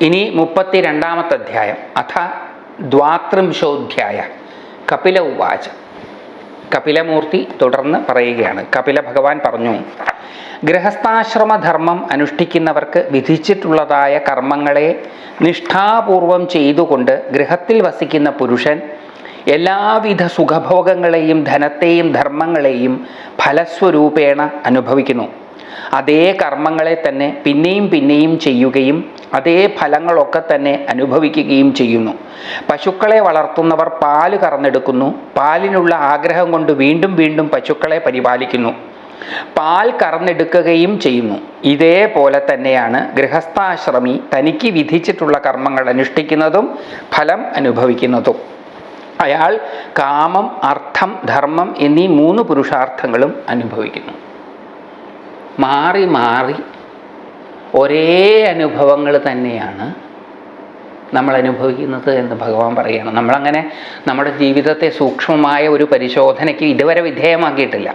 ഇനി മുപ്പത്തി രണ്ടാമത്തെ അധ്യായം. അഥ ദ്വാത്രിംശോധ്യായ. കപില ഉവാച. കപിലമൂർത്തി തുടർന്ന് പറയുകയാണ്. കപില ഭഗവാൻ പറഞ്ഞു ഗൃഹസ്ഥാശ്രമധർമ്മം അനുഷ്ഠിക്കുന്നവർക്ക് വിധിച്ചിട്ടുള്ളതായ കർമ്മങ്ങളെ നിഷ്ഠാപൂർവം ചെയ്തുകൊണ്ട് ഗൃഹത്തിൽ വസിക്കുന്ന പുരുഷൻ എല്ലാവിധ സുഖഭോഗങ്ങളെയും ധനത്തെയും ധർമ്മങ്ങളെയും ഫലസ്വരൂപേണ അനുഭവിക്കുന്നു. അതേ കർമ്മങ്ങളെ തന്നെ പിന്നെയും പിന്നെയും ചെയ്യുകയും അതേ ഫലങ്ങളൊക്കെ തന്നെ അനുഭവിക്കുകയും ചെയ്യുന്നു. പശുക്കളെ വളർത്തുന്നവർ പാൽ കറന്നെടുക്കുന്നു. പാലിനുള്ള ആഗ്രഹം കൊണ്ട് വീണ്ടും വീണ്ടും പശുക്കളെ പരിപാലിക്കുന്നു. പാൽ കറന്നെടുക്കുകയും ചെയ്യുന്നു. ഇതേപോലെ തന്നെയാണ് ഗൃഹസ്ഥാശ്രമി തനിക്ക് വിധിച്ചിട്ടുള്ള കർമ്മങ്ങൾ അനുഷ്ഠിക്കുന്നതും ഫലം അനുഭവിക്കുന്നതും. അയാൾ കാമം അർത്ഥം ധർമ്മം എന്നീ മൂന്ന് പുരുഷാർത്ഥങ്ങളും അനുഭവിക്കുന്നു. മാറി മാറി ഒരേ അനുഭവങ്ങൾ തന്നെയാണ് നമ്മൾ അനുഭവിക്കുന്നത് എന്ന് ഭഗവാൻ പറയുകയാണ്. നമ്മളങ്ങനെ നമ്മുടെ ജീവിതത്തെ സൂക്ഷ്മമായ ഒരു പരിശോധനയ്ക്ക് ഇതുവരെ വിധേയമാക്കിയിട്ടില്ല.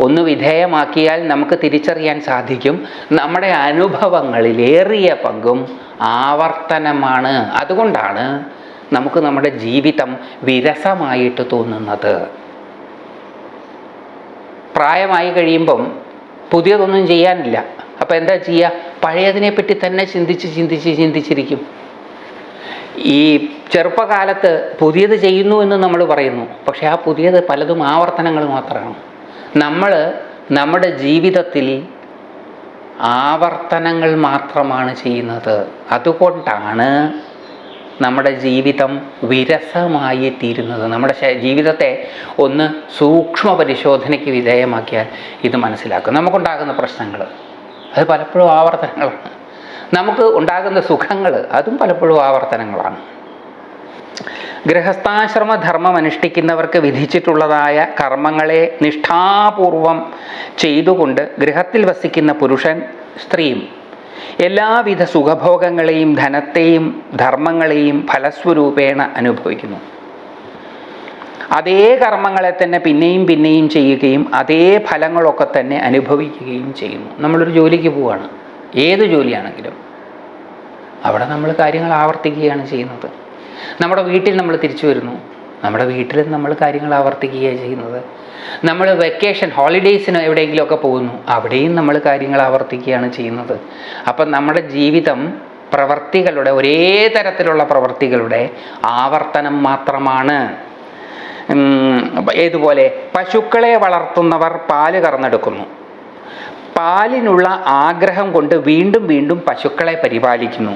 ഒന്ന് വിധേയമാക്കിയാൽ നമുക്ക് തിരിച്ചറിയാൻ സാധിക്കും. നമ്മുടെ അനുഭവങ്ങളിൽ ഏറിയ പങ്കും ആവർത്തനമാണ്. അതുകൊണ്ടാണ് നമുക്ക് നമ്മുടെ ജീവിതം വിരസമായിട്ട് തോന്നുന്നത്. പ്രായമായി കഴിയുമ്പം പുതിയതൊന്നും ചെയ്യാനില്ല. അപ്പോൾ എന്താ ചെയ്യുക പഴയതിനെ പറ്റി തന്നെ ചിന്തിച്ച് ചിന്തിച്ച് ചിന്തിച്ചിരിക്കും. ഈ ചെറുപ്പകാലത്ത് പുതിയത് ചെയ്യുന്നു എന്ന് നമ്മൾ പറയുന്നു. പക്ഷേ ആ പുതിയത് പലതും ആവർത്തനങ്ങൾ മാത്രമാണ്. നമ്മൾ നമ്മുടെ ജീവിതത്തിൽ ആവർത്തനങ്ങൾ മാത്രമാണ് ചെയ്യുന്നത്. അതുകൊണ്ടാണ് നമ്മുടെ ജീവിതം വിരസമായി തീരുന്നത് നമ്മുടെ ജീവിതത്തെ ഒന്ന് സൂക്ഷ്മ പരിശോധനയ്ക്ക് വിധേയമാക്കിയാൽ ഇത് മനസ്സിലാക്കും. നമുക്കുണ്ടാകുന്ന പ്രശ്നങ്ങൾ അത് പലപ്പോഴും ആവർത്തനങ്ങളാണ്. നമുക്ക് ഉണ്ടാകുന്ന സുഖങ്ങൾ അതും പലപ്പോഴും ആവർത്തനങ്ങളാണ്. ഗൃഹസ്ഥാശ്രമധർമ്മം അനുഷ്ഠിക്കുന്നവർക്ക് വിധിച്ചിട്ടുള്ളതായ കർമ്മങ്ങളെ നിഷ്ഠാപൂർവം ചെയ്തുകൊണ്ട് ഗൃഹത്തിൽ വസിക്കുന്ന പുരുഷൻ സ്ത്രീയും എല്ലാവിധ സുഖഭോഗങ്ങളെയും ധനത്തെയും ധർമ്മങ്ങളെയും ഫലസ്വരൂപേണ അനുഭവിക്കുന്നു. അതേ കർമ്മങ്ങളെ തന്നെ പിന്നെയും പിന്നെയും ചെയ്യുകയും അതേ ഫലങ്ങളൊക്കെ തന്നെ അനുഭവിക്കുകയും ചെയ്യുന്നു. നമ്മളൊരു ജോലിക്ക് പോവുകയാണ് ഏത് ജോലിയാണെങ്കിലും. അവിടെ നമ്മൾ കാര്യങ്ങൾ ആവർത്തിക്കുകയാണ് ചെയ്യുന്നത്. നമ്മുടെ വീട്ടിൽ നമ്മൾ തിരിച്ചു വരുന്നു. നമ്മുടെ വീട്ടിൽ നമ്മൾ കാര്യങ്ങൾ ആവർത്തിക്കുകയാണ് ചെയ്യുന്നത്. നമ്മൾ വെക്കേഷൻ ഹോളിഡേയ്സിന് എവിടെയെങ്കിലുമൊക്കെ പോകുന്നു. അവിടെയും നമ്മൾ കാര്യങ്ങൾ ആവർത്തിക്കുകയാണ് ചെയ്യുന്നത്. അപ്പം നമ്മുടെ ജീവിതം പ്രവർത്തികളുടെ ഒരേ തരത്തിലുള്ള പ്രവർത്തികളുടെ ആവർത്തനം മാത്രമാണ്. ഏതുപോലെ? പശുക്കളെ വളർത്തുന്നവർ പാൽ കറന്നെടുക്കുന്നു. പാലിനുള്ള ആഗ്രഹം കൊണ്ട് വീണ്ടും വീണ്ടും പശുക്കളെ പരിപാലിക്കുന്നു.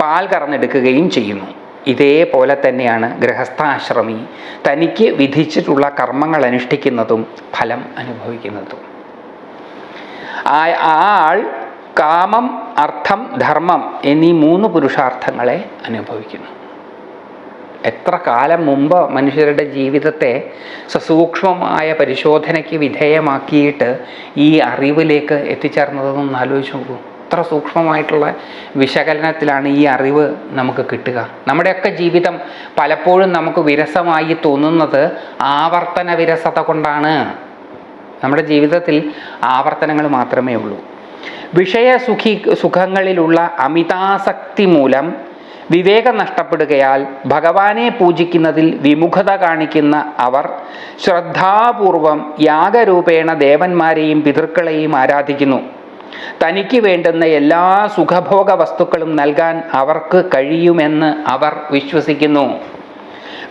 പാൽ കറന്നെടുക്കുകയും ചെയ്യുന്നു. ഇതേപോലെ തന്നെയാണ് ഗൃഹസ്ഥാശ്രമി. തനിക്ക് വിധിച്ചിട്ടുള്ള കർമ്മങ്ങൾ അനുഷ്ഠിക്കുന്നതും ഫലം അനുഭവിക്കുന്നതും. ആ ആൾ കാമം അർത്ഥം ധർമ്മം എന്നീ മൂന്ന് പുരുഷാർത്ഥങ്ങളെ അനുഭവിക്കുന്നു. എത്ര കാലം മുമ്പ് മനുഷ്യരുടെ ജീവിതത്തെ സസൂക്ഷ്മമായ പരിശോധനയ്ക്ക് വിധേയമാക്കിയിട്ട് ഈ അറിവിലേക്ക് എത്തിച്ചേർന്നതെന്നൊന്ന് ആലോചിച്ച് നോക്കൂ. എത്ര സൂക്ഷ്മമായിട്ടുള്ള വിശകലനത്തിലാണ് ഈ അറിവ് നമുക്ക് കിട്ടുക. നമ്മുടെയൊക്കെ ജീവിതം പലപ്പോഴും നമുക്ക് വിരസമായി തോന്നുന്നത് ആവർത്തന വിരസത കൊണ്ടാണ്. നമ്മുടെ ജീവിതത്തിൽ ആവർത്തനങ്ങൾ മാത്രമേ ഉള്ളൂ. വിഷയസുഖി സുഖങ്ങളിലുള്ള അമിതാസക്തി മൂലം വിവേകം നഷ്ടപ്പെടുകയാൽ ഭഗവാനെ പൂജിക്കുന്നതിൽ വിമുഖത കാണിക്കുന്ന അവർ ശ്രദ്ധാപൂർവം യാഗരൂപേണ ദേവന്മാരെയും പിതൃക്കളെയും ആരാധിക്കുന്നു. തനിക്ക് വേണ്ടുന്ന എല്ലാ സുഖഭോഗ വസ്തുക്കളും നൽകാൻ അവർക്ക് കഴിയുമെന്ന് അവർ വിശ്വസിക്കുന്നു.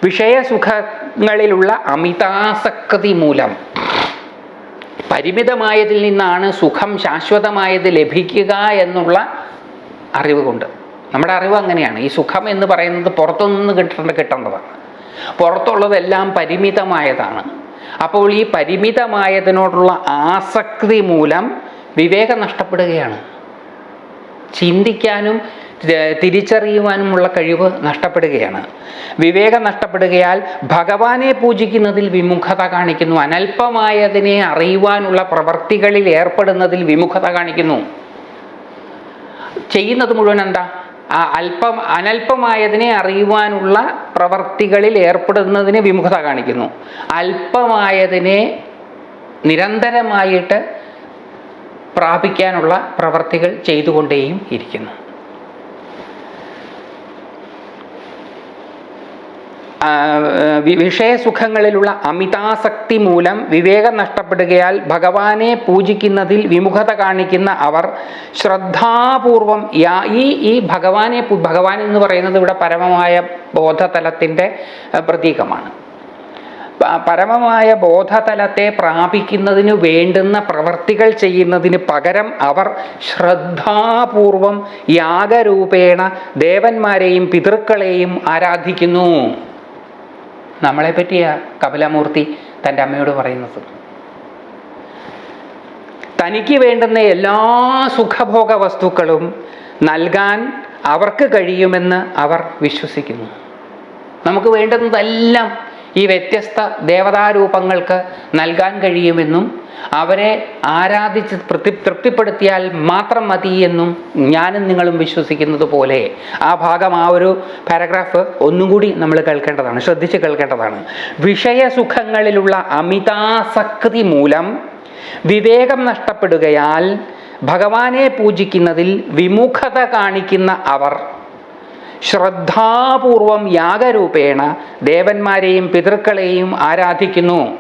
വിഷയസുഖങ്ങളിലുള്ള അമിതാസക്തി മൂലം പരിമിതമായതിൽ നിന്നാണ് സുഖം ശാശ്വതമായത് ലഭിക്കുക എന്നുള്ള അറിവ് കൊണ്ട് നമ്മുടെ അറിവ് അങ്ങനെയാണ്. ഈ സുഖം എന്ന് പറയുന്നത് പുറത്തുനിന്ന് കിട്ടേണ്ട കിട്ടേണ്ടതാണ്. പുറത്തുള്ളതെല്ലാം പരിമിതമായതാണ്. അപ്പോൾ ഈ പരിമിതമായതിനോടുള്ള ആസക്തി മൂലം വിവേകം നഷ്ടപ്പെടുകയാണ്. ചിന്തിക്കാനും തിരിച്ചറിയുവാനുമുള്ള കഴിവ് നഷ്ടപ്പെടുകയാണ്. വിവേകം നഷ്ടപ്പെടുകയാൽ ഭഗവാനെ പൂജിക്കുന്നതിൽ വിമുഖത കാണിക്കുന്നു. അനൽപമായതിനെ അറിയുവാനുള്ള പ്രവർത്തികളിൽ ഏർപ്പെടുന്നതിൽ വിമുഖത കാണിക്കുന്നു. ചെയ്യുന്നത് മുഴുവൻ എന്താ? അല്പം അനല്പമായതിനെ അറിയുവാനുള്ള പ്രവർത്തികളിൽ ഏർപ്പെടുന്നതിന് വിമുഖത കാണിക്കുന്നു. അല്പമായതിനെ നിരന്തരമായിട്ട് പ്രാപിക്കാനുള്ള പ്രവർത്തികൾ ചെയ്തുകൊണ്ടേയും ഇരിക്കുന്നു ആ, വി- വിഷയസുഖങ്ങളിലുള്ള അമിതാസക്തി മൂലം വിവേകം നഷ്ടപ്പെടുകയാൽ ഭഗവാനെ പൂജിക്കുന്നതിൽ വിമുഖത കാണിക്കുന്ന അവർ ശ്രദ്ധാപൂർവം ഈ ഈ ഭഗവാനെ ഭഗവാൻ എന്ന് പറയുന്നത് ഇവിടെ പരമമായ ബോധതലത്തിന്റെ പ്രതീകമാണ്. പരമമായ ബോധതലത്തെ പ്രാപിക്കുന്നതിന് വേണ്ടുന്ന പ്രവർത്തികൾ ചെയ്യുന്നതിന് പകരം അവർ ശ്രദ്ധാപൂർവം യാഗരൂപേണ ദേവന്മാരെയും പിതൃക്കളെയും ആരാധിക്കുന്നു. നമ്മളെ പറ്റിയാ കപിലമൂർത്തി തന്റെ അമ്മയോട് പറയുന്നത്. തനിക്ക് വേണ്ടുന്ന എല്ലാ സുഖഭോഗ വസ്തുക്കളും നൽകാൻ അവർക്ക് കഴിയുമെന്ന് അവർ വിശ്വസിക്കുന്നു. നമുക്ക് വേണ്ടുന്നതെല്ലാം ഈ വ്യത്യസ്ത ദേവതാരൂപങ്ങൾക്ക് നൽകാൻ കഴിയുമെന്നും അവരെ ആരാധിച്ച് തൃപ്തി തൃപ്തിപ്പെടുത്തിയാൽ മാത്രം മതി എന്നും ഞാനും നിങ്ങളും വിശ്വസിക്കുന്നത് പോലെ. ആ ഭാഗം ആ ഒരു പാരഗ്രാഫ് ഒന്നും കൂടി നമ്മൾ കേൾക്കേണ്ടതാണ് ശ്രദ്ധിച്ച് കേൾക്കേണ്ടതാണ്. വിഷയസുഖങ്ങളിലുള്ള അമിതാസക്തി മൂലം വിവേകം നഷ്ടപ്പെടുകയാൽ ഭഗവാനെ പൂജിക്കുന്നതിൽ വിമുഖത കാണിക്കുന്ന അവർ ശ്രദ്ധാപൂർവം യാഗരൂപേണ ദേവന്മാരെയും പിതൃക്കളെയും ആരാധിക്കുന്നു.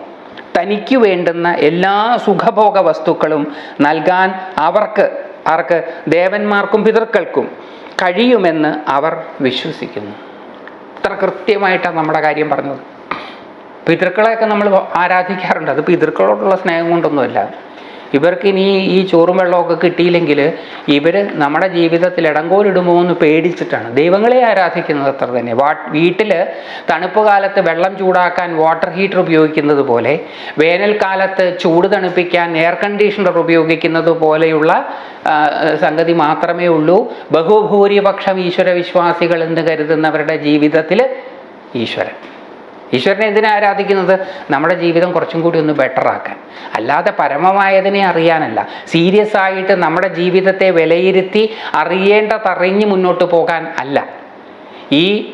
തനിക്ക് വേണ്ടുന്ന എല്ലാ സുഖഭോഗ വസ്തുക്കളും നൽകാൻ അവർക്ക് ആർക്ക്? ദേവന്മാർക്കും പിതൃക്കൾക്കും കഴിയുമെന്ന് അവർ വിശ്വസിക്കുന്നു. ഇത്ര കൃത്യമായിട്ടാണ് നമ്മുടെ കാര്യം പറഞ്ഞത്. പിതൃക്കളെയൊക്കെ നമ്മൾ ആരാധിക്കാറുണ്ട്. അത് പിതൃക്കളോടുള്ള സ്നേഹം കൊണ്ടൊന്നുമല്ല. ഇവർക്ക് ഇനി ഈ ചോറും വെള്ളമൊക്കെ കിട്ടിയില്ലെങ്കിൽ ഇവർ നമ്മുടെ ജീവിതത്തിൽ ഇടങ്കോലിടുമോ എന്ന് പേടിച്ചിട്ടാണ്. ദൈവങ്ങളെ ആരാധിക്കുന്നത് അത്ര തന്നെ. വാ വീട്ടിൽ തണുപ്പ് കാലത്ത് വെള്ളം ചൂടാക്കാൻ വാട്ടർ ഹീറ്റർ ഉപയോഗിക്കുന്നത് പോലെ വേനൽക്കാലത്ത് ചൂട് തണുപ്പിക്കാൻ എയർ കണ്ടീഷണർ ഉപയോഗിക്കുന്നത് പോലെയുള്ള സംഗതി മാത്രമേ ഉള്ളൂ. ബഹുഭൂരിപക്ഷം ഈശ്വര വിശ്വാസികൾ എന്ന് കരുതുന്നവരുടെ ജീവിതത്തിൽ ഈശ്വരൻ. ഈശ്വരനെ എന്തിനാ ആരാധിക്കുന്നത്? നമ്മുടെ ജീവിതം കുറച്ചും കൂടി ഒന്ന് ബെറ്റർ ആക്കാൻ. അല്ലാതെ പരമമായതിനെ അറിയാനല്ല. സീരിയസ് ആയിട്ട് നമ്മുടെ ജീവിതത്തെ വിലയിരുത്തി അറിയേണ്ട അറിയേണ്ടതറിഞ്ഞ് മുന്നോട്ട് പോകാൻ അല്ല. ഈ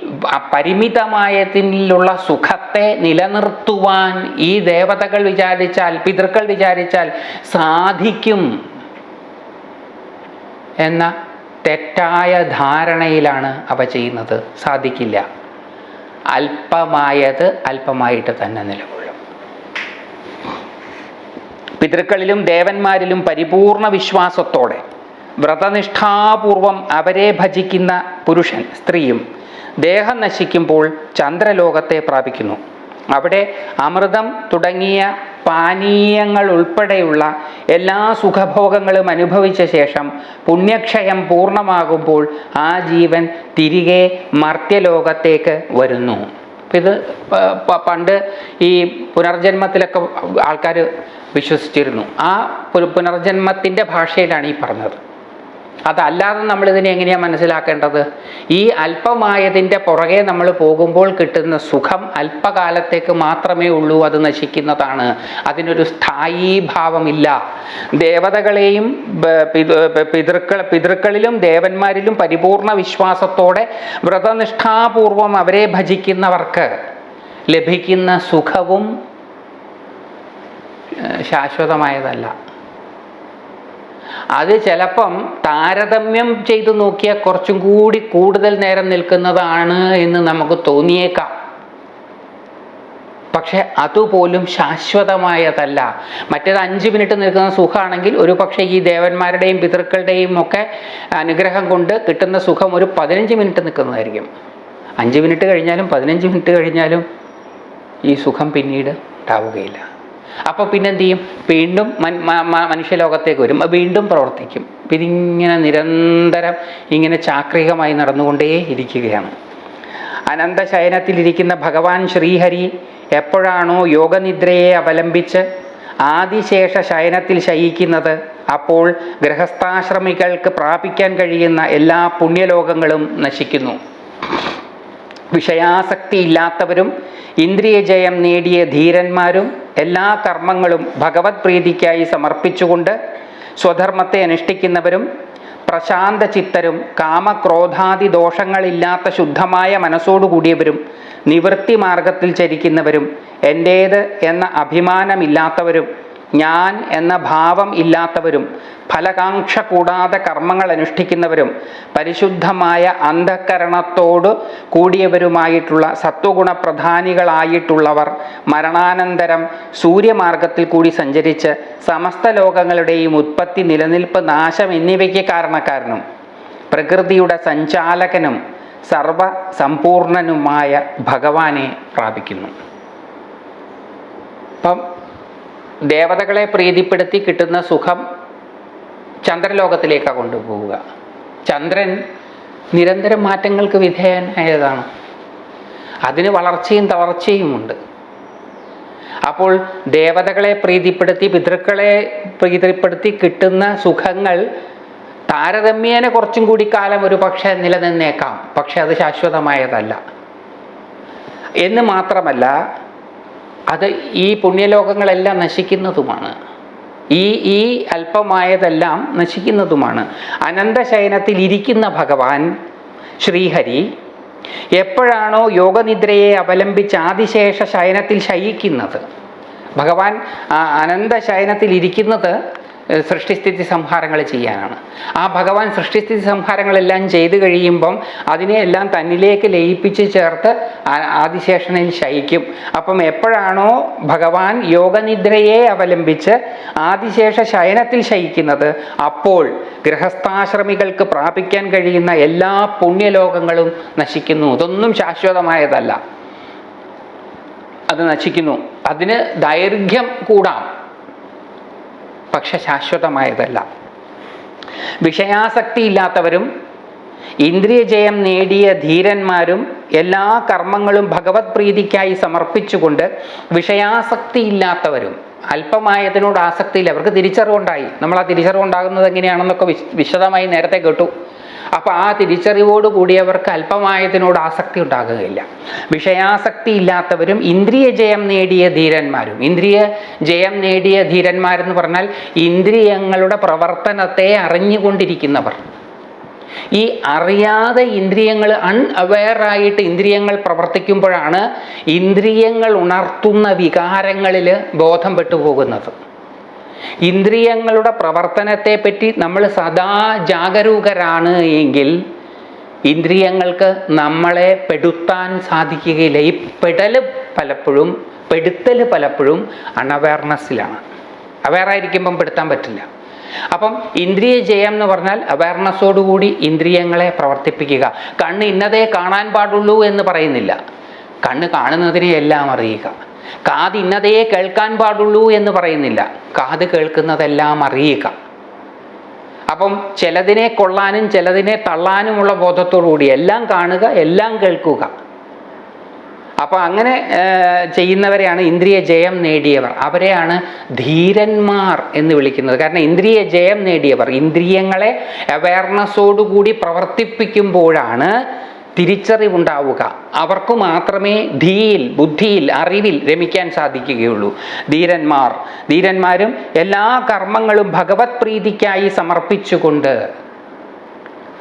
പരിമിതമായതിലുള്ള സുഖത്തെ നിലനിർത്തുവാൻ ഈ ദേവതകൾ വിചാരിച്ചാൽ പിതൃക്കൾ വിചാരിച്ചാൽ സാധിക്കും എന്ന തെറ്റായ ധാരണയിലാണ് അവ ചെയ്യുന്നത്. സാധിക്കില്ല. അല്പമായത് അല്പമായിട്ട് തന്നെ നിലകൊള്ളും. പിതൃക്കളിലും ദേവന്മാരിലും പരിപൂർണ വിശ്വാസത്തോടെ വ്രതനിഷ്ഠാപൂർവം അവരെ ഭജിക്കുന്ന പുരുഷൻ സ്ത്രീയും ദേഹം നശിക്കുമ്പോൾ ചന്ദ്രലോകത്തെ പ്രാപിക്കുന്നു. അവിടെ അമൃതം തുടങ്ങിയ പാനീയങ്ങൾ ഉൾപ്പെടെയുള്ള എല്ലാ സുഖഭോഗങ്ങളും അനുഭവിച്ച ശേഷം പുണ്യക്ഷയം പൂർണമാകുമ്പോൾ ആ ജീവൻ തിരികെ മർത്യലോകത്തേക്ക് വരുന്നു. ഇത് പണ്ട് ഈ പുനർജന്മത്തിലൊക്കെ ആൾക്കാർ വിശ്വസിച്ചിരുന്നു. ആ പുന- പുനർജന്മത്തിന്റെ ഭാഷയിലാണ് ഈ പറഞ്ഞത്. അതല്ലാതെ നമ്മൾ ഇതിനെ എങ്ങനെയാണ് മനസ്സിലാക്കേണ്ടത്? ഈ അല്പമായതിന്റെ പുറകെ നമ്മൾ പോകുമ്പോൾ കിട്ടുന്ന സുഖം അല്പകാലത്തേക്ക് മാത്രമേ ഉള്ളൂ അത് നശിക്കുന്നതാണ്. അതിനൊരു സ്ഥായി ഭാവമില്ല. ദേവതകളെയും പിതൃക്കൾ പിതൃക്കളിലും ദേവന്മാരിലും പരിപൂർണ വിശ്വാസത്തോടെ വ്രതനിഷ്ഠാപൂർവം അവരെ ഭജിക്കുന്നവർക്ക് ലഭിക്കുന്ന സുഖവും ശാശ്വതമായതല്ല. അത് ചിലപ്പം താരതമ്യം ചെയ്തു നോക്കിയാൽ കുറച്ചും കൂടി കൂടുതൽ നേരം നിൽക്കുന്നതാണ് എന്ന് നമുക്ക് തോന്നിയേക്കാം. പക്ഷെ അതുപോലും ശാശ്വതമായതല്ല. മറ്റേത് അഞ്ച് മിനിറ്റ് നിൽക്കുന്ന സുഖമാണെങ്കിൽ ഒരു പക്ഷേ ഈ ദേവന്മാരുടെയും പിതൃക്കളുടെയും ഒക്കെ അനുഗ്രഹം കൊണ്ട് കിട്ടുന്ന സുഖം ഒരു പതിനഞ്ച് മിനിറ്റ് നിൽക്കുന്നതായിരിക്കും. അഞ്ച് മിനിറ്റ് കഴിഞ്ഞാലും പതിനഞ്ച് മിനിറ്റ് കഴിഞ്ഞാലും ഈ സുഖം പിന്നീട് ഉണ്ടാവുകയില്ല. അപ്പോൾ പിന്നെ എന്ത് ചെയ്യും വീണ്ടും മനുഷ്യലോകത്തേക്ക് വരും. വീണ്ടും പ്രവർത്തിക്കും. ഇതിങ്ങനെ നിരന്തരം ഇങ്ങനെ ചാക്രികമായി നടന്നുകൊണ്ടേ ഇരിക്കുകയാണ്. അനന്തശയനത്തിലിരിക്കുന്ന ഭഗവാൻ ശ്രീഹരി എപ്പോഴാണോ യോഗനിദ്രയെ അവലംബിച്ച് ആദിശേഷ ശയനത്തിൽ ശയിക്കുന്നത് അപ്പോൾ ഗൃഹസ്ഥാശ്രമികൾക്ക് പ്രാപിക്കാൻ കഴിയുന്ന എല്ലാ പുണ്യലോകങ്ങളും നശിക്കുന്നു. വിഷയാസക്തി ഇല്ലാത്തവരും ഇന്ദ്രിയജയം നേടിയ ധീരന്മാരും എല്ലാ കർമ്മങ്ങളും ഭഗവത് പ്രീതിക്കായി സമർപ്പിച്ചുകൊണ്ട് സ്വധർമ്മത്തെ അനുഷ്ഠിക്കുന്നവരും പ്രശാന്ത ചിത്തരും കാമക്രോധാദി ദോഷങ്ങളില്ലാത്ത ശുദ്ധമായ മനസ്സോടുകൂടിയവരും നിവൃത്തി മാർഗത്തിൽ ചരിക്കുന്നവരും എന്റേത് എന്ന അഭിമാനമില്ലാത്തവരും ഞാൻ എന്ന ഭാവം ഇല്ലാത്തവരും ഫലകാംക്ഷ കൂടാതെ കർമ്മങ്ങൾ അനുഷ്ഠിക്കുന്നവരും പരിശുദ്ധമായ അന്ധകരണത്തോട് കൂടിയവരുമായിട്ടുള്ള സത്വഗുണപ്രധാനികളായിട്ടുള്ളവർ മരണാനന്തരം സൂര്യമാർഗത്തിൽ കൂടി സഞ്ചരിച്ച് സമസ്ത ലോകങ്ങളുടെയും ഉത്പത്തി നിലനിൽപ്പ് നാശം എന്നിവയ്ക്ക് കാരണക്കാരനും പ്രകൃതിയുടെ സഞ്ചാലകനും സർവ സമ്പൂർണനുമായ ഭഗവാനെ പ്രാപിക്കുന്നു. അപ്പം ദേവതകളെ പ്രീതിപ്പെടുത്തി കിട്ടുന്ന സുഖം ചന്ദ്രലോകത്തിലേക്കാണ് കൊണ്ടുപോവുക. ചന്ദ്രൻ നിരന്തരം മാറ്റങ്ങൾക്ക് വിധേയനായതാണ്. അതിന് വളർച്ചയും തളർച്ചയുമുണ്ട് അപ്പോൾ ദേവതകളെ പ്രീതിപ്പെടുത്തി പിതൃക്കളെ പ്രീതിപ്പെടുത്തി കിട്ടുന്ന സുഖങ്ങൾ താരതമ്യേന കുറച്ചും കൂടി കാലം ഒരു പക്ഷേ നിലനിന്നേക്കാം. പക്ഷെ അത് ശാശ്വതമായതല്ല. എന്ന് മാത്രമല്ല അത് ഈ പുണ്യലോകങ്ങളെല്ലാം നശിക്കുന്നതുമാണ്. ഈ ഈ അല്പമായതെല്ലാം നശിക്കുന്നതുമാണ്. അനന്തശയനത്തിൽ ഇരിക്കുന്ന ഭഗവാൻ ശ്രീഹരി എപ്പോഴാണോ യോഗനിദ്രയെ അവലംബിച്ച് ആദിശേഷ ശയനത്തിൽ ശയിക്കുന്നത്? ഭഗവാൻ അനന്തശയനത്തിൽ ഇരിക്കുന്നത് സൃഷ്ടിസ്ഥിതി സംഹാരങ്ങൾ ചെയ്യാനാണ്. ആ ഭഗവാൻ സൃഷ്ടിസ്ഥിതി സംഹാരങ്ങളെല്ലാം ചെയ്തു കഴിയുമ്പം അതിനെ എല്ലാം തന്നിലേക്ക് ലയിപ്പിച്ച് ചേർത്ത് ആദിശേഷനിൽ ശയിക്കും. അപ്പം എപ്പോഴാണോ ഭഗവാൻ യോഗനിദ്രയെ അവലംബിച്ച് ആദിശേഷ ശയനത്തിൽ ശയിക്കുന്നത് അപ്പോൾ ഗൃഹസ്ഥാശ്രമികൾക്ക് പ്രാപിക്കാൻ കഴിയുന്ന എല്ലാ പുണ്യലോകങ്ങളും നശിക്കുന്നു. ഇതൊന്നും ശാശ്വതമായതല്ല. അത് നശിക്കുന്നു. അതിന് ദൈർഘ്യം കൂടാം. പക്ഷെ ശാശ്വതമായതല്ല. വിഷയാസക്തി ഇല്ലാത്തവരും ഇന്ദ്രിയജയം നേടിയ ധീരന്മാരും എല്ലാ കർമ്മങ്ങളും ഭഗവത് പ്രീതിക്കായി സമർപ്പിച്ചുകൊണ്ട് വിഷയാസക്തി ഇല്ലാത്തവരും അല്പമായതിനോട് ആസക്തിയില്ല. അവർക്ക് തിരിച്ചറിവുണ്ടായി. നമ്മൾ ആ തിരിച്ചറിവുണ്ടാകുന്നത് എങ്ങനെയാണെന്നൊക്കെ വിശദമായി നേരത്തെ കേട്ടു. അപ്പോൾ ആ തിരിച്ചറിവോട് കൂടിയവർക്ക് അല്പമായതിനോട് ആസക്തി ഉണ്ടാകുകയില്ല. വിഷയാസക്തി ഇല്ലാത്തവരും ഇന്ദ്രിയ ജയം നേടിയ ധീരന്മാരും. ഇന്ദ്രിയ ജയം നേടിയ ധീരന്മാരെന്ന് പറഞ്ഞാൽ ഇന്ദ്രിയങ്ങളുടെ പ്രവർത്തനത്തെ അറിഞ്ഞുകൊണ്ടിരിക്കുന്നവർ. ഈ അറിയാതെ ഇന്ദ്രിയങ്ങൾ അൺഅവെയറായിട്ട് ഇന്ദ്രിയങ്ങൾ പ്രവർത്തിക്കുമ്പോഴാണ് ഇന്ദ്രിയങ്ങൾ ഉണർത്തുന്ന വികാരങ്ങളിൽ ബോധം പെട്ടുപോകുന്നത്. ഇന്ദ്രിയങ്ങളുടെ പ്രവർത്തനത്തെ പറ്റി നമ്മൾ സദാ ജാഗരൂകരാണ് എങ്കിൽ ഇന്ദ്രിയങ്ങൾക്ക് നമ്മളെ പെടുത്താൻ സാധിക്കുകയില്ല. ഈ പെടൽ പലപ്പോഴും പെടുത്തൽ പലപ്പോഴും അൺഅവയർനെസ്സിലാണ് അവയറായിരിക്കുമ്പം പെടുത്താൻ പറ്റില്ല. അപ്പം ഇന്ദ്രിയ ജയം എന്ന് പറഞ്ഞാൽ അവയർനെസ്സോടുകൂടി ഇന്ദ്രിയങ്ങളെ പ്രവർത്തിപ്പിക്കുക. കണ്ണ് ഇന്നതേ കാണാൻ പാടുള്ളൂ എന്ന് പറയുന്നില്ല. കണ്ണ് കാണുന്നതിനെ എല്ലാം അറിയുക. കാത് ഇന്നതേ കേൾക്കാൻ പാടുള്ളൂ എന്ന് പറയുന്നില്ല. കാത് കേൾക്കുന്നതെല്ലാം അറിയുക. അപ്പം ചിലതിനെ കൊള്ളാനും ചിലതിനെ തള്ളാനുമുള്ള ബോധത്തോടു കൂടി എല്ലാം കാണുക എല്ലാം കേൾക്കുക. അപ്പോൾ അങ്ങനെ ചെയ്യുന്നവരെയാണ് ഇന്ദ്രിയ ജയം നേടിയവർ. അവരെയാണ് ധീരന്മാർ എന്ന് വിളിക്കുന്നത്. കാരണം ഇന്ദ്രിയ ജയം നേടിയവർ. ഇന്ദ്രിയങ്ങളെ അവയർനെസ്സോടുകൂടി പ്രവർത്തിപ്പിക്കുമ്പോഴാണ് തിരിച്ചറിവുണ്ടാവുക. അവർക്ക് മാത്രമേ ധീയിൽ ബുദ്ധിയിൽ അറിവിൽ രമിക്കാൻ സാധിക്കുകയുള്ളൂ. ധീരന്മാർ ധീരന്മാരും എല്ലാ കർമ്മങ്ങളും ഭഗവത് പ്രീതിക്കായി സമർപ്പിച്ചുകൊണ്ട്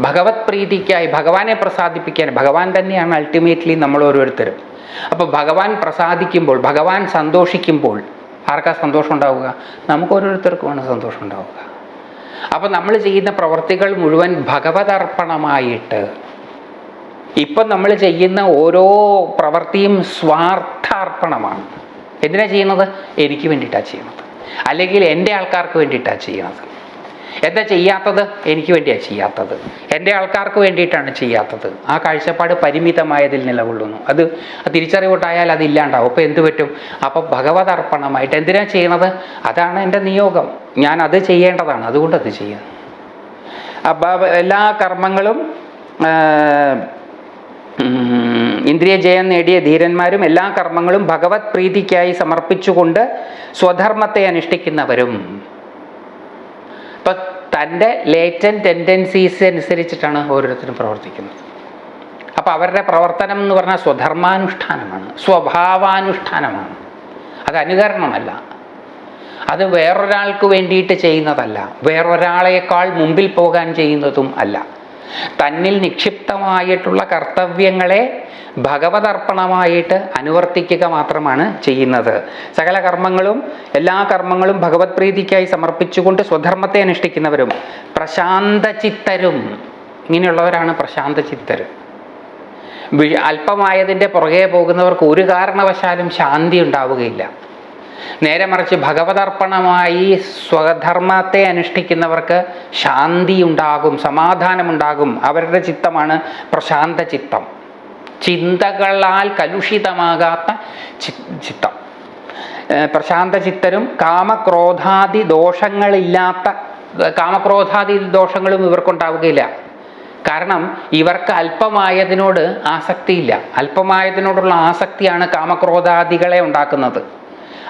ഭഗവത് പ്രീതിക്കായി ഭഗവാനെ പ്രസാദിപ്പിക്കാൻ ഭഗവാൻ തന്നെയാണ് അൾട്ടിമേറ്റ്ലി നമ്മൾ ഓരോരുത്തരും. അപ്പോൾ ഭഗവാൻ പ്രസാദിക്കുമ്പോൾ ഭഗവാൻ സന്തോഷിക്കുമ്പോൾ ആർക്കാ സന്തോഷം ഉണ്ടാവുക? നമുക്ക് ഓരോരുത്തർക്കുമാണ് സന്തോഷം ഉണ്ടാവുക. അപ്പോൾ നമ്മൾ ചെയ്യുന്ന പ്രവർത്തികൾ മുഴുവൻ ഭഗവതർപ്പണമായിട്ട് ഇപ്പം നമ്മൾ ചെയ്യുന്ന ഓരോ പ്രവൃത്തിയും സ്വാർത്ഥാർപ്പണമാണ്. എന്തിനാ ചെയ്യുന്നത്? എനിക്ക് വേണ്ടിയിട്ടാണ് ചെയ്യുന്നത്. അല്ലെങ്കിൽ എന്റെ ആൾക്കാർക്ക് വേണ്ടിയിട്ടാണ് ചെയ്യുന്നത്. എന്താ ചെയ്യാത്തത്? എനിക്ക് വേണ്ടിയാണ് ചെയ്യാത്തത്. എന്റെ ആൾക്കാർക്ക് വേണ്ടിയിട്ടാണ് ചെയ്യാത്തത്. ആ കാഴ്ചപ്പാട് പരിമിതമായതിൽ നിലകൊള്ളുന്നു. അത് തിരിച്ചറിവുണ്ടായാൽ അത് ഇല്ലാണ്ടാവും. അപ്പോൾ എന്ത് പറ്റും? അപ്പോൾ ഭഗവതർപ്പണമായിട്ട് എന്തിനാ ചെയ്യണത് അതാണ് എന്റെ നിയോഗം. ഞാൻ അത് ചെയ്യേണ്ടതാണ്. അതുകൊണ്ട് അത് ചെയ്യുന്നു. അപ്പോൾ എല്ലാ കർമ്മങ്ങളും ഇന്ദ്രിയ ജയം നേടിയ ധീരന്മാരും എല്ലാ കർമ്മങ്ങളും ഭഗവത് പ്രീതിക്കായി സമർപ്പിച്ചുകൊണ്ട് സ്വധർമ്മത്തെ അനുഷ്ഠിക്കുന്നവരും. ഇപ്പം തന്റെ ലേറ്റൻ ടെൻഡൻസീസ് അനുസരിച്ചിട്ടാണ് ഓരോരുത്തരും പ്രവർത്തിക്കുന്നത്. അപ്പോൾ അവരുടെ പ്രവർത്തനം എന്ന് പറഞ്ഞാൽ സ്വധർമാനുഷ്ഠാനമാണ് സ്വഭാവാനുഷ്ഠാനമാണ്. അത് അനുകരണമല്ല. അത് വേറൊരാൾക്ക് വേണ്ടിയിട്ട് ചെയ്യുന്നതല്ല. വേറൊരാളേക്കാൾ മുമ്പിൽ പോകാൻ ചെയ്യുന്നതും അല്ല. തന്നിൽ നിക്ഷിപ്തമായിട്ടുള്ള കർത്തവ്യങ്ങളെ ഭഗവതർപ്പണമായിട്ട് അനുവർത്തിക്കുക മാത്രമാണ് ചെയ്യുന്നത്. സകല കർമ്മങ്ങളും എല്ലാ കർമ്മങ്ങളും ഭഗവത് പ്രീതിക്കായി സമർപ്പിച്ചുകൊണ്ട് സ്വധർമ്മത്തെ അനുഷ്ഠിക്കുന്നവരും പ്രശാന്ത ചിത്തരും ഇങ്ങനെയുള്ളവരാണ് പ്രശാന്ത ചിത്തർ അല്പമായതിന്റെ പുറകെ പോകുന്നവർക്ക് ഒരു കാരണവശാലും ശാന്തി ഉണ്ടാവുകയില്ല. നേരെ മറിച്ച് ഭഗവതർപ്പണമായി സ്വധർമ്മത്തെ അനുഷ്ഠിക്കുന്നവർക്ക് ശാന്തി ഉണ്ടാകും സമാധാനമുണ്ടാകും. അവരുടെ ചിത്തമാണ് പ്രശാന്ത ചിത്തം ചിന്തകളാൽ കലുഷിതമാകാത്ത ചിത്തം. പ്രശാന്ത ചിത്തരും കാമക്രോധാദി ദോഷങ്ങളില്ലാത്ത കാമക്രോധാദി ദോഷങ്ങളും ഇവർക്കുണ്ടാവുകയില്ല. കാരണം ഇവർക്ക് അല്പമായതിനോട് ആസക്തിയില്ല. അല്പമായതിനോടുള്ള ആസക്തിയാണ് കാമക്രോധാദികളെ ഉണ്ടാക്കുന്നത്.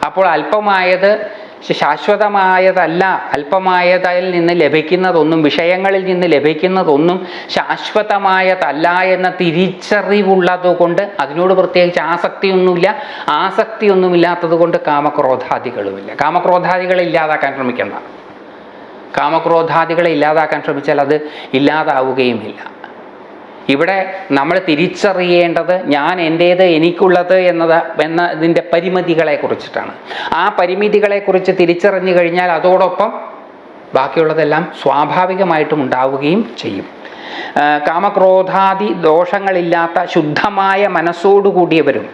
അപ്പോൾ അല്പമായത് ശാശ്വതമായതല്ല അല്പമായതിൽ നിന്ന് ലഭിക്കുന്നതൊന്നും വിഷയങ്ങളിൽ നിന്ന് ലഭിക്കുന്നതൊന്നും ശാശ്വതമായതല്ല എന്ന തിരിച്ചറിവുള്ളത് കൊണ്ട് അതിനോട് പ്രത്യേകിച്ച് ആസക്തിയൊന്നുമില്ല. ആസക്തിയൊന്നുമില്ലാത്തത് കൊണ്ട് കാമക്രോധാദികളുമില്ല. കാമക്രോധാദികളെ ഇല്ലാതാക്കാൻ ശ്രമിക്കേണ്ട. കാമക്രോധാദികളെ ഇല്ലാതാക്കാൻ ശ്രമിച്ചാൽ അത് ഇല്ലാതാവുകയുമില്ല. ഇവിടെ നമ്മൾ തിരിച്ചറിയേണ്ടത് ഞാൻ എന്റേത് എനിക്കുള്ളത് എന്നത് എന്നതിന്റെ പരിമിതികളെ കുറിച്ചിട്ടാണ്. ആ പരിമിതികളെ കുറിച്ച് തിരിച്ചറിഞ്ഞു കഴിഞ്ഞാൽ അതോടൊപ്പം ബാക്കിയുള്ളതെല്ലാം സ്വാഭാവികമായിട്ടും ഉണ്ടാവുകയും ചെയ്യും. കാമക്രോധാദി ദോഷങ്ങളില്ലാത്ത ശുദ്ധമായ മനസ്സോടുകൂടിയവരും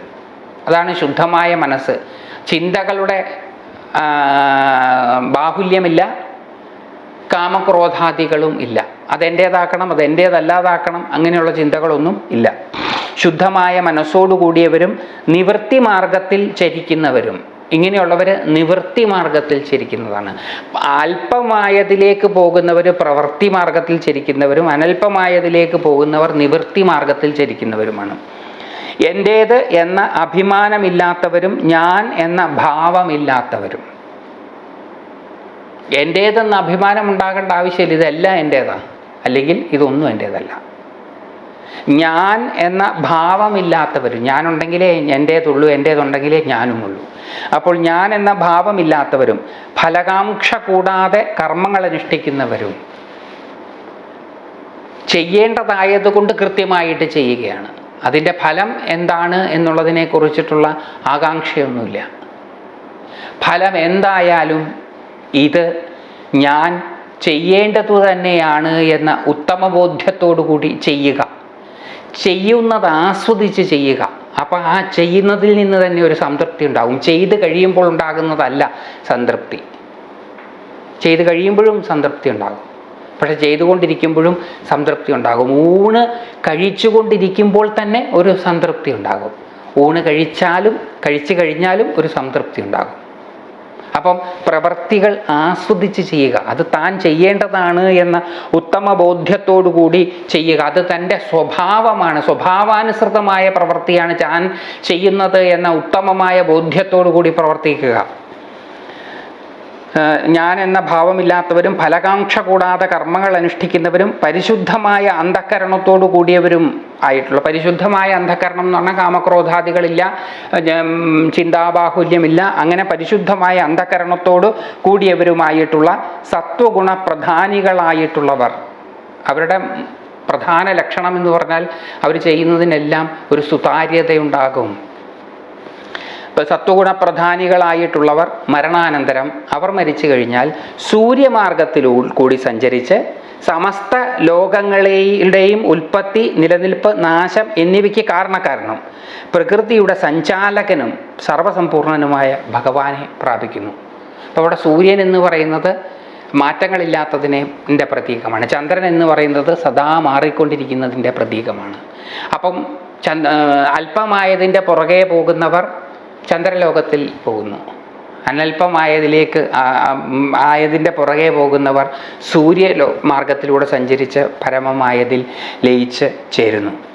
അതാണ് ശുദ്ധമായ മനസ്സ്. ചിന്തകളുടെ ബാഹുല്യമില്ല കാമക്രോധാദികളും ഇല്ല. അതെന്റേതാക്കണം അതെന്റേതല്ലാതാക്കണം അങ്ങനെയുള്ള ചിന്തകളൊന്നും ഇല്ല. ശുദ്ധമായ മനസ്സോടുകൂടിയവരും നിവൃത്തി മാർഗത്തിൽ ചരിക്കുന്നവരും. ഇങ്ങനെയുള്ളവർ നിവൃത്തി മാർഗത്തിൽ ചരിക്കുന്നതാണ്. അല്പമായതിലേക്ക് പോകുന്നവർ പ്രവൃത്തി മാർഗത്തിൽ ചരിക്കുന്നവരും അനല്പമായതിലേക്ക് പോകുന്നവർ നിവൃത്തി മാർഗത്തിൽ ചരിക്കുന്നവരുമാണ്. എന്റേത് എന്ന അഭിമാനമില്ലാത്തവരും ഞാൻ എന്ന ഭാവമില്ലാത്തവരും. എന്റേതെന്ന് അഭിമാനം ഉണ്ടാകേണ്ട ആവശ്യമില്ല ഇതെല്ലാം എന്റേതാണ് അല്ലെങ്കിൽ ഇതൊന്നും എന്റേതല്ല. ഞാൻ എന്ന ഭാവമില്ലാത്തവർ ഞാനുണ്ടെങ്കിലേ എന്റേതുള്ളൂ എന്റേതുണ്ടെങ്കിലേ ഞാനുമുള്ളൂ. അപ്പോൾ ഞാൻ എന്ന ഭാവമില്ലാത്തവരും ഫലകാംക്ഷ കൂടാതെ കർമ്മങ്ങൾ അനുഷ്ഠിക്കുന്നവരും ചെയ്യേണ്ടതായതുകൊണ്ട് കൃത്യമായിട്ട് ചെയ്യുകയാണ്. അതിന്റെ ഫലം എന്താണ് എന്നുള്ളതിനെ കുറിച്ചിട്ടുള്ള ആകാംക്ഷയൊന്നുമില്ല. ഫലം എന്തായാലും ഇത് ഞാൻ ചെയ്യേണ്ടതു തന്നെയാണ് എന്ന ഉത്തമ ബോധ്യത്തോടു കൂടി ചെയ്യുക. ചെയ്യുന്നത് ആസ്വദിച്ച് ചെയ്യുക. അപ്പോൾ ആ ചെയ്യുന്നതിൽ നിന്ന് തന്നെ ഒരു സംതൃപ്തി ഉണ്ടാകും ചെയ്ത് കഴിയുമ്പോൾ ഉണ്ടാകുന്നതല്ല സംതൃപ്തി. ചെയ്ത് കഴിയുമ്പോഴും സംതൃപ്തി ഉണ്ടാകും. പക്ഷെ ചെയ്തുകൊണ്ടിരിക്കുമ്പോഴും സംതൃപ്തി ഉണ്ടാകും. ഊണ് കഴിച്ചുകൊണ്ടിരിക്കുമ്പോൾ തന്നെ ഒരു സംതൃപ്തി ഉണ്ടാകും. ഊണ് കഴിച്ചാലും കഴിച്ചു കഴിഞ്ഞാലും ഒരു സംതൃപ്തി ഉണ്ടാകും. അപ്പം പ്രവർത്തികൾ ആസ്വദിച്ച് ചെയ്യുക. അത് താൻ ചെയ്യേണ്ടതാണ് എന്ന ഉത്തമ കൂടി ചെയ്യുക. അത് തന്റെ സ്വഭാവമാണ്. സ്വഭാവാനുസൃതമായ പ്രവൃത്തിയാണ് താൻ ചെയ്യുന്നത് എന്ന ഉത്തമമായ ബോധ്യത്തോടു കൂടി പ്രവർത്തിക്കുക. ഞാൻ എന്ന ഭാവമില്ലാത്തവരും ഫലകാംക്ഷ കൂടാതെ കർമ്മങ്ങൾ അനുഷ്ഠിക്കുന്നവരും പരിശുദ്ധമായ അന്ധക്കരണത്തോടു കൂടിയവരും ആയിട്ടുള്ള. പരിശുദ്ധമായ അന്ധക്കരണം എന്ന് പറഞ്ഞാൽ കാമക്രോധാദികളില്ല ചിന്താബാഹുല്യമില്ല അങ്ങനെ പരിശുദ്ധമായ അന്ധക്കരണത്തോട് കൂടിയവരുമായിട്ടുള്ള സത്വഗുണ പ്രധാനികളായിട്ടുള്ളവർ അവരുടെ പ്രധാന ലക്ഷണം എന്ന് പറഞ്ഞാൽ അവർ ചെയ്യുന്നതിനെല്ലാം ഒരു സുതാര്യതയുണ്ടാകും. ഇപ്പൊ സത്വഗുണ പ്രധാനികളായിട്ടുള്ളവർ മരണാനന്തരം അവർ മരിച്ചു കഴിഞ്ഞാൽ സൂര്യമാർഗത്തിലൂ കൂടി സഞ്ചരിച്ച് സമസ്ത ലോകങ്ങളുടെയും ഉൽപ്പത്തി നിലനിൽപ്പ് നാശം എന്നിവയ്ക്ക് കാരണക്കാരനും പ്രകൃതിയുടെ സഞ്ചാലകനും സർവസമ്പൂർണനുമായ ഭഗവാനെ പ്രാപിക്കുന്നു. അപ്പോൾ അവിടെ സൂര്യൻ എന്ന് പറയുന്നത് മാറ്റങ്ങളില്ലാത്തതിനെ ന്റെ പ്രതീകമാണ്. ചന്ദ്രൻ എന്ന് പറയുന്നത് സദാ മാറിക്കൊണ്ടിരിക്കുന്നതിന്റെ പ്രതീകമാണ്. അപ്പം ചന്ദ് അല്പമായതിന്റെ പുറകെ പോകുന്നവർ ചന്ദ്രലോകത്തിൽ പോകുന്നു. ആ- ആയതിന്റെ പുറകെ പോകുന്നവർ സൂര്യ മാർഗത്തിലൂടെ സഞ്ചരിച്ച് പരമമായതിൽ ലയിച്ച് ചേരുന്നു.